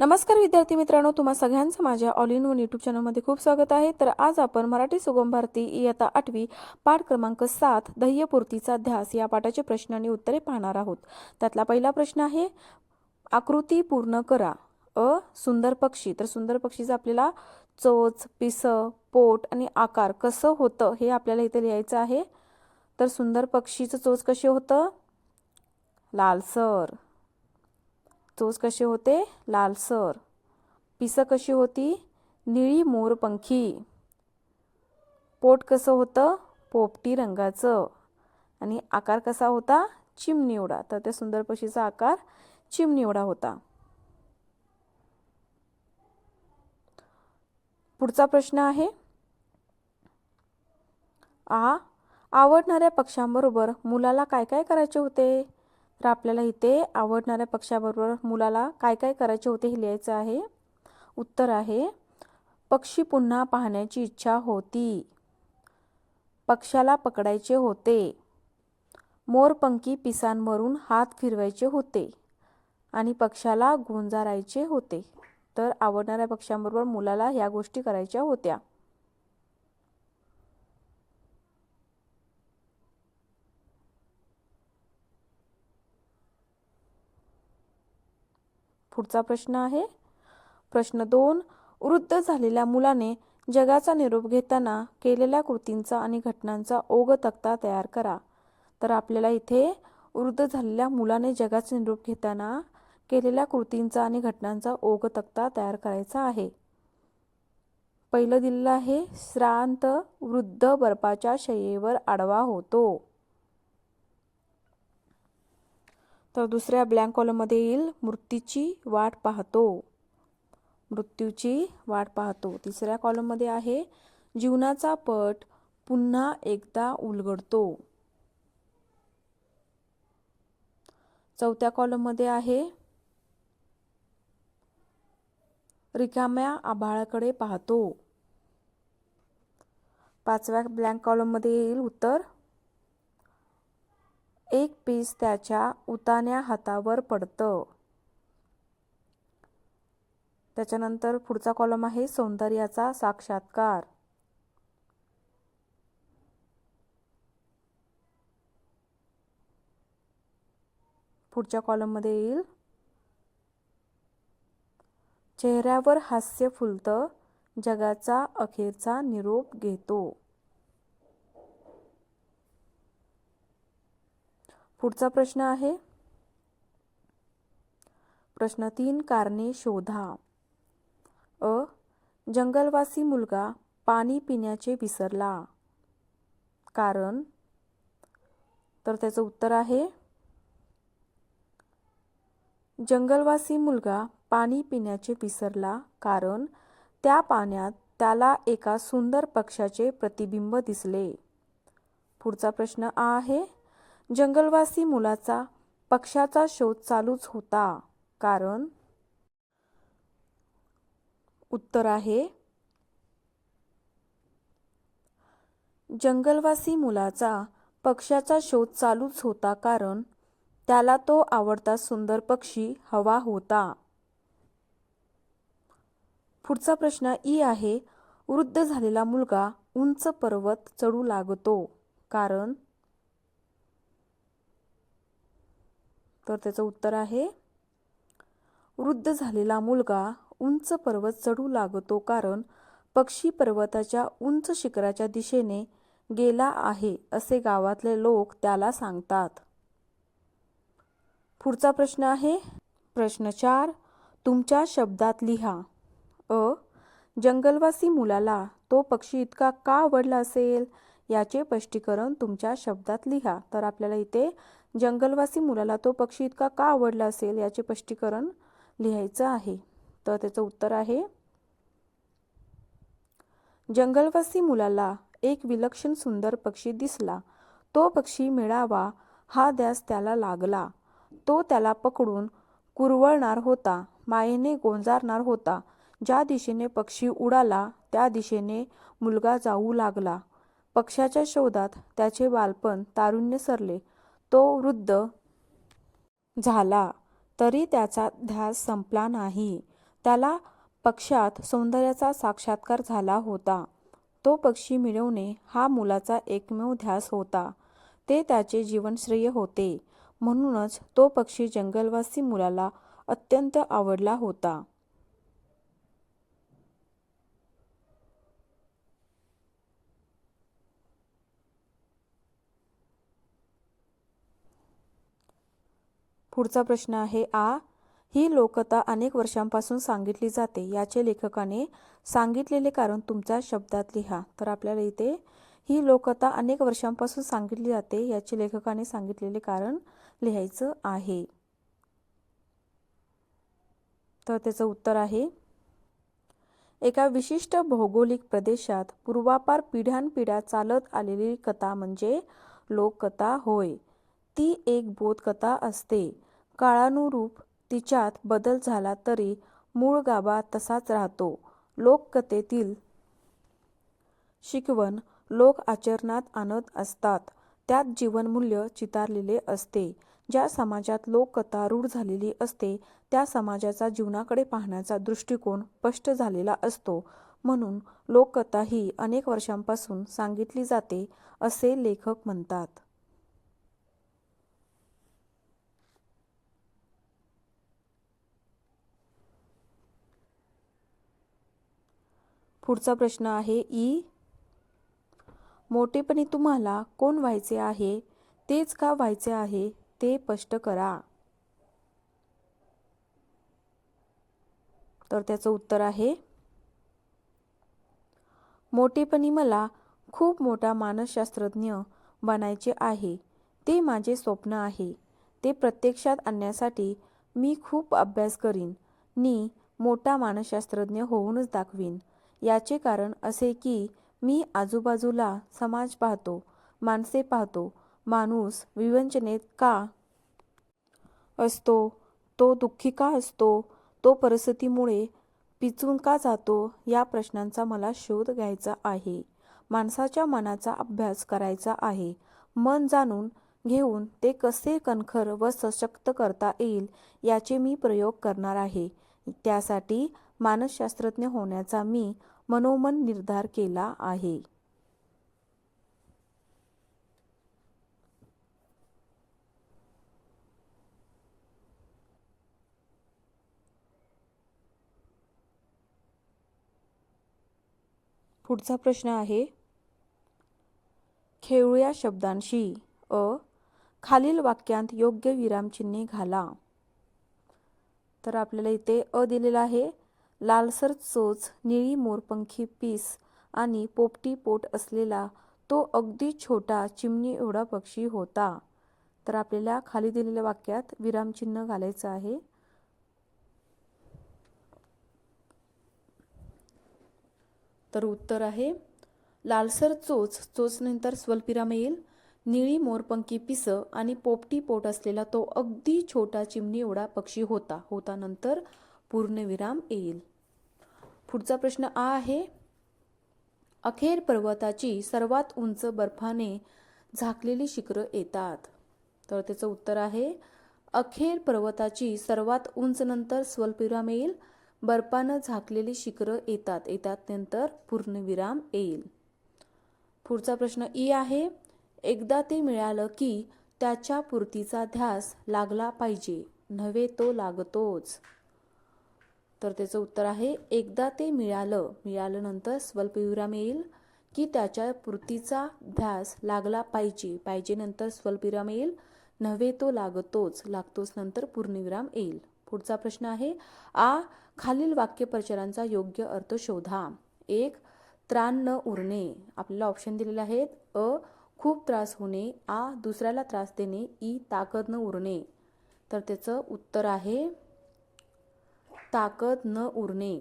नमस्कार विद्यार्थी मित्रांनो तुम्हा सगळ्यांचं माझ्या ऑल इन वन यूट्यूब चॅनलमध्ये खूप स्वागत आहे. तर आज आपण मराठी सुगम भारती इयत्ता आठवी पाठ क्रमांक सात ध्येयपूर्तीचा ध्यास या पाठाचे प्रश्न आणि उत्तरे पाहणार आहोत. त्यातला पहिला प्रश्न आहे आकृती पूर्ण करा. अ सुंदर पक्षी. तर सुंदर पक्षीचं आपल्याला चोच पिस पोट आणि आकार कसं होतं हे आपल्याला इथे लिहायचं आहे. तर सुंदर पक्षीचं चोच कसे होतं? लालसर चोच कसे होते? लालसर पिसं कशी होती? निळी मोरपंखी पोट कसं होतं? पोपटी रंगाचं. आणि आकार कसा होता? चिमणीवडा तर त्या सुंदर पक्षीचा आकार चिमणीवडा होता. पुढचा प्रश्न आहे. आ. आवडणाऱ्या पक्ष्यांबरोबर मुलाला काय काय करायचे होते? तर आपल्याला इथे आवडणाऱ्या पक्ष्याबरोबर मुलाला काय काय करायचे होते हे लिहायचं आहे. उत्तर आहे पक्षी पुन्हा पाहण्याची इच्छा होती. पक्षाला पकडायचे होते. मोरपंखी पिसांवरून हात फिरवायचे होते आणि पक्षाला गुंजारायचे होते. तर आवडणाऱ्या पक्ष्यांबरोबर मुलाला ह्या गोष्टी करायच्या होत्या. पुढचा प्रश्न आहे. प्रश्न दोन वृद्ध झालेल्या मुलाने जगाचा निरोप घेताना केलेल्या कृतींचा आणि घटनांचा ओघ तक्ता तयार करा. तर आपल्याला इथे वृद्ध झालेल्या मुलाने जगाचा निरोप घेताना केलेल्या कृतींचा आणि घटनांचा ओघ तक्ता तयार करायचा आहे. पहिलं दिलेलं आहे श्रांत वृद्ध बर्फाच्या शयेवर आडवा होतो. तर दुसऱ्या ब्लँक कॉलममध्ये येईल मृत्यूची वाट पाहतो. मृत्यूची वाट पाहतो. तिसऱ्या कॉलममध्ये आहे जीवनाचा पट पुन्हा एकदा उलगडतो. चौथ्या कॉलममध्ये आहे रिकाम्या आभाळाकडे पाहतो. पाचव्या ब्लँक कॉलममध्ये येईल उत्तर एक पीस त्याच्या उतान्या हातावर पडतं. त्याच्यानंतर पुढचा कॉलम आहे सौंदर्याचा साक्षात्कार. पुढच्या कॉलममध्ये येईल. चेहऱ्यावर हास्य फुलतं जगाचा अखेरचा निरोप घेतो. पुढचा प्रश्न आहे. प्रश्न तीन कारणे शोधा. अ. जंगलवासी मुलगा पाणी पिण्याचे विसरला. कारण? तर त्याचं उत्तर आहे. जंगलवासी मुलगा पाणी पिण्याचे विसरला. कारण? त्या पाण्यात त्याला एका सुंदर पक्षाचे प्रतिबिंब दिसले. पुढचा प्रश्न आ आहे. जंगलवासी मुलाचा पक्षाचा शोध चालूच होता. कारण? उत्तर आहे. जंगलवासी मुलाचा पक्षाचा शोध चालूच होता कारण त्याला तो आवडता सुंदर पक्षी हवा होता. पुढचा प्रश्न ई आहे. वृद्ध झालेला मुलगा उंच पर्वत चढू लागतो. कारण? तर त्याचं उत्तर आहे वृद्ध झालेला मुलगा उंच पर्वत चढू लागतो कारण पक्षी पर्वताच्या उंच शिखराच्या दिशेने गेला आहे असे गावातले लोक त्याला सांगतात. पुढचा प्रश्न आहे प्रश्न चार तुमच्या शब्दात लिहा. अ जंगलवासी मुलाला तो पक्षी इतका का आवडला असेल? याचे स्पष्टीकरण तुमच्या शब्दात लिहा. तर आपल्याला इथे जंगलवासी मुलाला तो पक्षी इतका का आवडला असेल याचे स्पष्टीकरण लिहायचं आहे. तर त्याचं उत्तर आहे जंगलवासी मुलाला एक विलक्षण सुंदर पक्षी दिसला. तो पक्षी मिळावा हा द्यास त्याला लागला. तो त्याला पकडून कुरवळणार होता मायेने गोंजारणार होता. ज्या दिशेने पक्षी उडाला त्या दिशेने मुलगा जाऊ लागला. पक्षाच्या शोधात त्याचे बालपण तारुण्य सरले. तो वृद्ध झाला तरी त्याचा ध्यास संपला नाही. त्याला पक्षात सौंदर्याचा साक्षात्कार झाला होता. तो पक्षी मिळवणे हा मुलाचा एकमेव ध्यास होता. ते त्याचे जीवनश्रेय होते. म्हणूनच तो पक्षी जंगलवासी मुलाला अत्यंत आवडला होता. पुढचा प्रश्न आहे आ. ही लोककथा अनेक वर्षांपासून सांगितली जाते. याचे लेखकाने सांगितलेले कारण तुमच्या शब्दात लिहा. तर आपल्याला इथे ही लोककथा अनेक वर्षांपासून सांगितली जाते. याचे लेखकाने सांगितलेले कारण लिहायचं आहे. तर त्याचं उत्तर आहे. एका विशिष्ट भौगोलिक प्रदेशात पूर्वापार पिढ्यानपिढ्या चालत आलेली कथा म्हणजे लोककथा होय. ती एक बोधकथा असते. काळानुरूप तिच्यात बदल झाला तरी मूळ गाभा तसाच राहतो. लोककथेतील शिकवण लोक आचरणात आणत असतात. त्यात जीवनमूल्य चितारलेले असते. ज्या समाजात लोककथा रूढ झालेली असते त्या समाजाचा जीवनाकडे पाहण्याचा दृष्टिकोन स्पष्ट झालेला असतो. म्हणून लोककथा ही अनेक वर्षांपासून सांगितली जाते असे लेखक म्हणतात. पुढचा प्रश्न आहे ई. मोठेपणी तुम्हाला कोण व्हायचे आहे? तेच का व्हायचे आहे? ते स्पष्ट करा. तर त्याचं उत्तर आहे मोठेपणी मला खूप मोठा मानसशास्त्रज्ञ बनायचे आहे. ते माझे स्वप्न आहे. ते प्रत्यक्षात आणण्यासाठी मी खूप अभ्यास करीन. मी मोठा मानसशास्त्रज्ञ होऊनच दाखवीन. याचे कारण असे की मी आजूबाजूला समाज पाहतो माणसे पाहतो माणूस विवंचनेत का असतो? तो दुःखी का असतो? तो परिस्थितीमुळे पिचून का जातो? या प्रश्नांचा मला शोध घ्यायचा आहे. माणसाच्या मनाचा अभ्यास करायचा आहे. मन जाणून घेऊन ते कसे कणखर व सशक्त करता येईल याचे मी प्रयोग करणार आहे. त्यासाठी मानसशास्त्रज्ञ होण्याचा मी मनोमन निर्धार केला आहे. पुढचा प्रश्न आहे खेळूया शब्दांशी. अ. खालील वाक्यांत योग्य विरामचिन्हे घाला. तर आपल्याला इथे अ दिलेलं आहे लालसर चोच निळी मोरपंखी पीस आणि पोपटी पोट असलेला तो अगदी छोटा चिमणी एवढा पक्षी होता. तर आपल्याला खाली दिलेल्या वाक्यात विरामचिन्ह घालायचं आहे. तर उत्तर आहे लालसर चोच चोचनंतर स्वल्पिराम येईल. निळी मोरपंखी पिस आणि पोपटी पोट असलेला तो अगदी छोटा चिमणी एवढा पक्षी होता. होता नंतर पूर्णविराम येईल. पुढचा प्रश्न आ आहे अखेर पर्वताची सर्वात उंच बर्फाने झाकलेली शिखरं येतात. तर त्याचं उत्तर आहे अखेर पर्वताची सर्वात उंच नंतर स्वल्पविराम येईल बर्फानं झाकलेली शिखरं येतात येतात नंतर पूर्णविराम येईल. पुढचा प्रश्न ई आहे एकदा ते मिळालं की त्याच्या पूर्तीचा ध्यास लागला पाहिजे नव्हे तो लागतोच. तर त्याचं उत्तर आहे एकदा ते मिळालं मिळाल्यानंतर स्वल्पविराम येईल की त्याच्या पूर्तीचा ध्यास लागला पाहिजे पाहिजे नंतर स्वल्पविराम येईल नव्हे तो लागतोच लागतोच नंतर पूर्णविराम येईल. पुढचा प्रश्न आहे आ खालील वाक्यप्रचारांचा योग्य अर्थ शोधा. एक त्राण न उरणे. आपल्याला ऑप्शन दिलेले आहेत अ खूप त्रास होणे आ दुसऱ्याला त्रास देणे ई ताकद न उरणे. तर त्याचं उत्तर आहे ताकद न उरणे.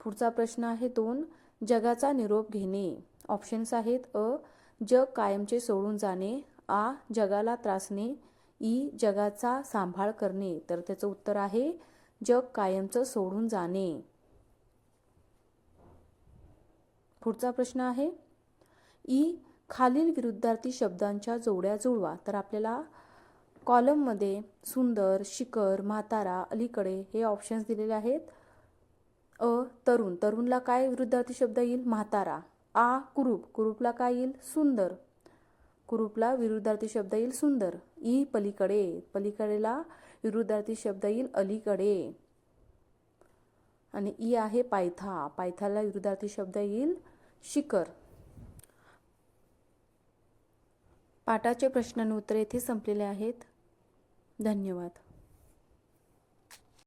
पुढचा प्रश्न आहे दोन जगाचा निरोप घेणे. ऑप्शन्स आहेत अ जग कायमचे सोडून जाणे आ जगाला त्रासणे ई जगाचा सांभाळ करणे. तर त्याचं उत्तर आहे जग कायमचं सोडून जाणे. पुढचा प्रश्न आहे ई खालील विरुद्धार्थी शब्दांच्या जोड्या जुळवा. तर आपल्याला कॉलममध्ये सुंदर शिखर म्हातारा अलीकडे हे ऑप्शन्स दिलेले आहेत. अ तरुण. तरुणला काय विरुद्धार्थी शब्द येईल? म्हातारा. आ कुरूप. कुरूपला काय येईल? सुंदर. कुरूपला विरुद्धार्थी शब्द येईल? सुंदर. ई पलीकडे. पलीकडेला विरुद्धार्थी शब्द येईल? अलीकडे. आणि ई आहे पायथा. पायथाला विरुद्धार्थी शब्द येईल? शिखर. पाठाचे प्रश्न आणि उत्तरे येथे संपलेले आहेत. धन्यवाद.